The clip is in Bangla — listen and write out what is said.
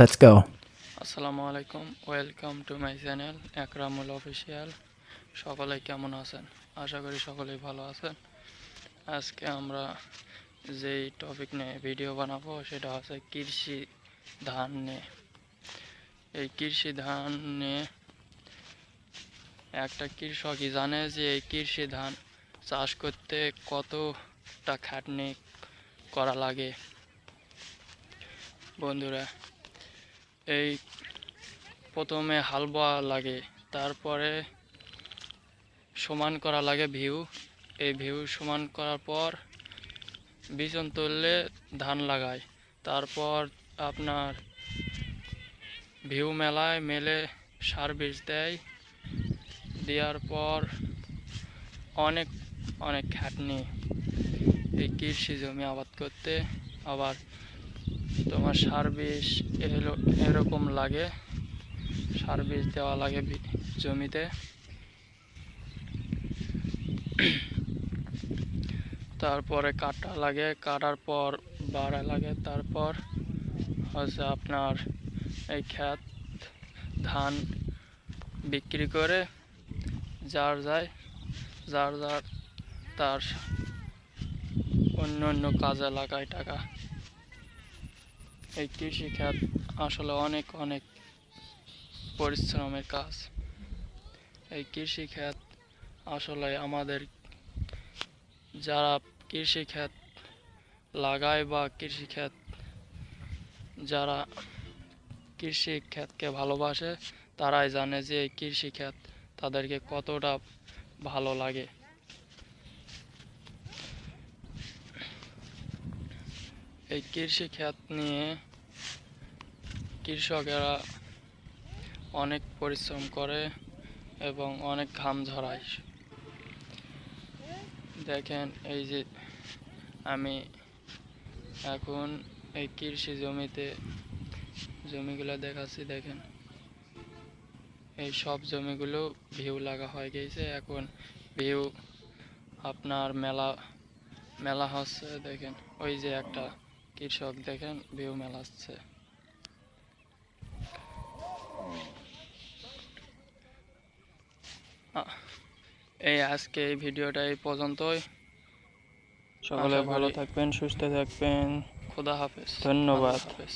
Let's go. আসসালামু আলাইকুম welcome to my channel Ekramul official সকলে কেমন আছেন? আশা করি সকলেই ভালো আছেন। আজকে আমরা যেই টপিক নিয়ে ভিডিও বানাবো, সেটা হচ্ছে কৃষি ধান নিয়ে। এই কৃষি ধান নিয়ে একটা কৃষকই জানে যে এই কৃষি ধান চাষ করতে কতটা খাটনি করা লাগে। বন্ধুরা এই প্রথমে হাল বোয়া লাগে, তারপরে সমান করা লাগে ভিউ। এই ভিউ সমান করার পর বিচন তুললে ধান লাগায়। তারপর আপনার ভিউ মেলায় মেলে সার বীজ দেয়। দেওয়ার পর অনেক অনেক খাটনি। এই কৃষি জমি আবাদ করতে আবার তোমার সার বিষ এরকম লাগে সার বিষ দেওয়া লাগে জমিতে। তারপরে কাটা লাগে, কাটার পর বাড়া লাগে, তারপর হচ্ছে আপনার এই ক্ষেত, ধান বিক্রি করে যার যায়, যার যার তার অন্য অন্য কাজে লাগায় টাকা। এই কৃষি খাত আসলে অনেক অনেক পরিশ্রমের কাজ। এই কৃষি খাত আসলে আমাদের যারা কৃষি খাত লাগায় বা কৃষি খাত যারা কৃষি খাতকে ভালোবাসে, তারাই জানে যে এই কৃষি খাত তাদেরকে কতটা ভালো লাগে। এই কৃষি খাত নিয়ে কৃষকেরা অনেক পরিশ্রম করে এবং অনেক ঘাম ঝরায়। দেখেন, এই যে আমি এখন এই কৃষি জমিতে জমিগুলো দেখাচ্ছি, দেখেন। এই সব জমিগুলো ভিউ লাগা হয়ে গেছে। এখন ভিউ আপনার মেলা মেলা হচ্ছে, দেখেন। ওই যে একটা কৃষক দেখেন ভিউ মেলাচ্ছে। এই আজকে এই ভিডিওটা এই পর্যন্তই। সকলে ভালো থাকবেন সুস্থ থাকবেন। খুদা হাফেজ। ধন্যবাদ। হাফেজ।